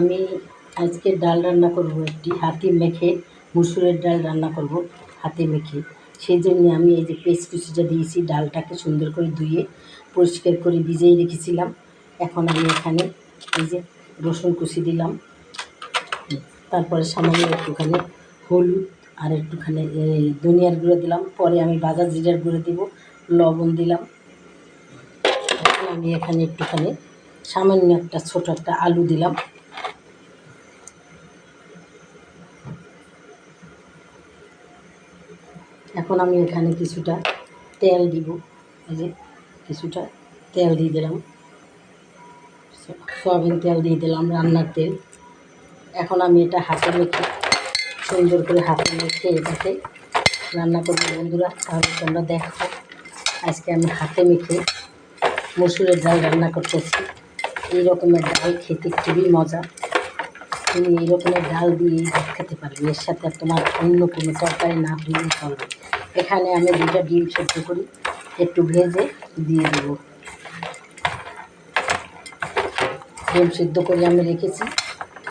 আমি আজকে ডাল রান্না করব একটি হাতি মেখে, মুসুরের ডাল রান্না করব হাতে মেখে। সেই জন্য আমি এই যে পেস্ট কুচিটা দিয়েছি, ডালটাকে সুন্দর করে ধুয়ে পরিষ্কার করে ভিজেই রেখেছিলাম। এখন আমি এখানে এই যে রসুন কুচি দিলাম। তারপরে সামান্য একটুখানি হলুদ আর একটুখানি ধনিয়ার গুঁড়ো দিলাম। পরে আমি বাজা জিরার গুঁড়ো দিব, লবণ দিলাম। আমি এখানে একটুখানি সামান্য একটা ছোট একটা আলু দিলাম। এখন আমি এখানে কিছুটা তেল দিব। এই যে কিছুটা তেল দিয়ে দিলাম। সয়াবিন তেল দিয়ে দিলাম রান্নার তেল। এখন আমি এটা হাতে মেখে সুন্দর করে হাতে মেখে এটাকে রান্না করব। বন্ধুরা, তাহলে তোমরা দেখো। আজকে আমি হাতে মেখে মসুরের ডাল রান্না করতেছি। এই রকমের ডাল খেতে খুবই মজা। তুমি এই রকমের ডাল দিয়ে ভাত খেতে পারবে। এর সাথে তোমার অন্য কোনো তরকারি না হলেও চলবে। এখানে আমি দুটো ডিম সেদ্ধ করি। একটু ভেজে দিয়ে দেবো। ডিম সেদ্ধ করে আমি রেখেছি।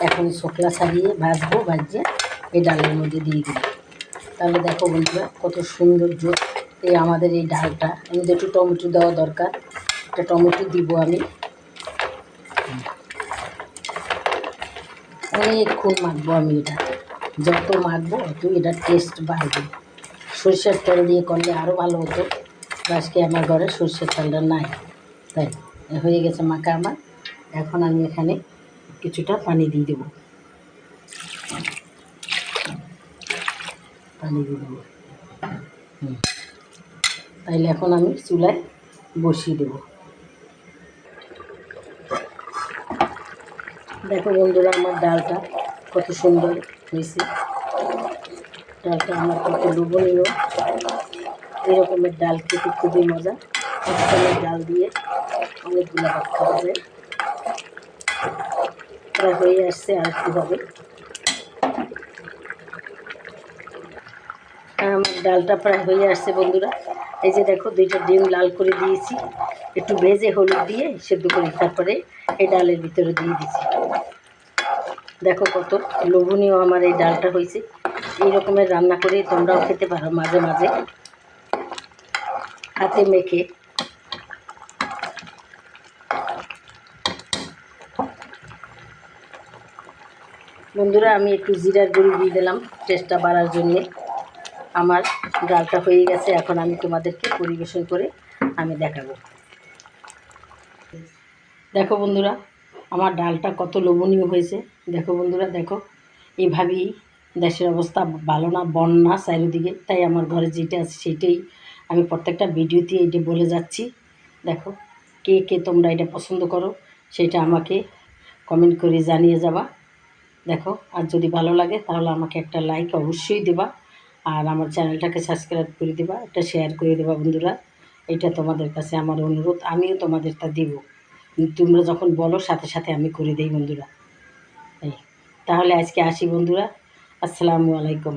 এখন শোকলা ছাড়িয়ে ভাজবো ভাজিয়ে এই ডালের মধ্যে দিয়ে দিই তাহলে দেখো বন্ধুরা, কত সৌন্দর্য এই আমাদের এই ডালটা। আমি একটু টমেটো দেওয়া দরকার। একটা টমেটো দিব আমি। অনেকক্ষণ মাখবো আমি এটা। যত মাখবো অত এটার টেস্ট বাড়বে। সরষের তেল দিয়ে করলে আরও ভালো হতো। আজকে আমার ঘরে সরষের তেলটা নাই। তাই হয়ে গেছে মাখা আমার। এখন আমি এখানে কিছুটা পানি দিয়ে দেবো। পানি দিয়ে দেবো। তাইলে এখন আমি চুলায় বসিয়ে দেবো। দেখো বন্ধুরা, আমার ডালটা কত সুন্দর হয়েছে। ডালটা আমার কত লোভনীয় এরকমের ডাল খেতে খুবই মজা। একসাথে ডাল দিয়ে অনেকগুলো ভাত খাওয়া যায়। প্রায় হয়ে আসছে আর একটু হবে। আমার ডালটা প্রায় হয়ে আসছে বন্ধুরা। এই যে দেখো, দুইটা ডিম লাল করে দিয়েছি। একটু ভেজে হলুদ দিয়ে সেদ্ধ করি, তারপরে এই ডালের ভিতরে দিয়ে দিছি। দেখো কত লোভনীয় আমার এই ডালটা হয়েছে। এই রকমের রান্না করে তোমরাও খেতে পারো মাঝে মাঝে। হাতে মেখে। বন্ধুরা, আমি একটু জিরার গুঁড়ি দিয়ে দিলাম টেস্টটা বাড়ার জন্যে। আমার ডালটা হয়ে গেছে, এখন আমি তোমাদেরকে পরিবেশন করে আমি দেখাবো। দেখো বন্ধুরা, আমার ডালটা কত লোভনীয় হয়েছে। দেখো বন্ধুরা, দেখো এইভাবেই দেশের অবস্থা ভালো না বন্যা চারিদিকে। তাই আমার ঘরে যেটা আছে সেটাই আমি প্রত্যেকটা ভিডিওতে এইটা বলে যাচ্ছি। দেখো, কে কে তোমরা এটা পছন্দ করো, সেটা আমাকে কমেন্ট করে জানিয়ে যাবা। দেখো, আর যদি ভালো লাগে, তাহলে আমাকে একটা লাইক অবশ্যই দেবা। আর আমার চ্যানেলটাকে সাবস্ক্রাইব করে দেবা, একটা শেয়ার করে দেবা বন্ধুরা। এটা তোমাদের কাছে আমার অনুরোধ, আমিও তোমাদের তা দেব। তোমরা যখন বলো, সাথে সাথে আমি করে দিই বন্ধুরা। তাহলে আজকে আসি বন্ধুরা। আসসালামু আলাইকুম।